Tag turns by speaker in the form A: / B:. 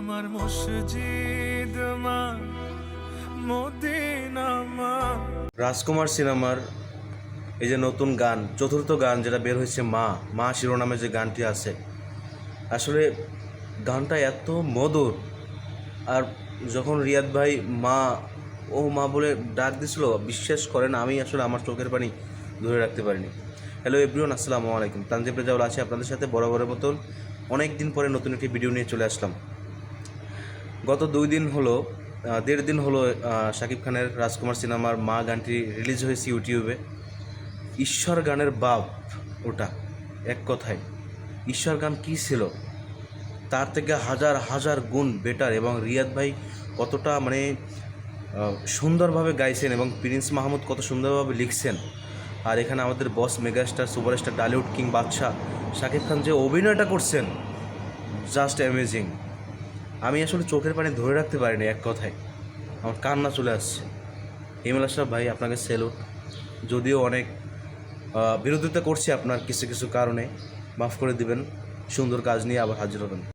A: আমার মসজিদ মা, মদিনা মা।
B: রাজকুমার সিনেমার এই যে নতুন গান, চতুর্থ গান যেটা বের হয়েছে মা মা শিরোনামে যে গানটি আছে, আসলে গানটা এত মধুর। আর যখন রিয়াদ ভাই মা, ও মা বলে ডাক দিছিল, বিশ্বাস করেন, আমি আসলে আমার চোখের পানি ধরে রাখতে পারিনি। হ্যালো এভরিওয়ান আসসালামু আলাইকুম। তানজিব রেজাউল আছে আপনাদের সাথে বরাবরের মতন। অনেক দিন পরে নতুন একটি ভিডিও নিয়ে চলে আসলাম। গত দুই দিন হলো দেড় দিন হলো শাকিব খানের রাজকুমার সিনেমার মা গানটি রিলিজ হয়েছে ইউটিউবে। ঈশ্বর গানের বাপ ওটা, এক কথায়। ঈশ্বর গান কী ছিল? তার থেকে হাজার হাজার গুণ বেটার এবং রিয়াদ ভাই কতটা মানে সুন্দরভাবে গাইছেন এবং প্রিন্স মাহমুদ কত সুন্দরভাবে লিখছেন। আর এখানে আমাদের boss megastar superstar Dhallywood king বাদশাহ শাকিব খান যে অভিনয়টা করছেন জাস্ট অ্যামেজিং আমি আসলে চোখের পানি ধরে রাখতে পারিনি এক কথায়। আমার কান্না চলে আসছে। হিমেল আশরাফ ভাই, আপনাকে সেলুট। যদিও অনেক বিরোধিতা করছি আপনার কিছু কিছু কারণে। মাফ করে দিবেন। সুন্দর কাজ নিয়ে আবার হাজির হবেন।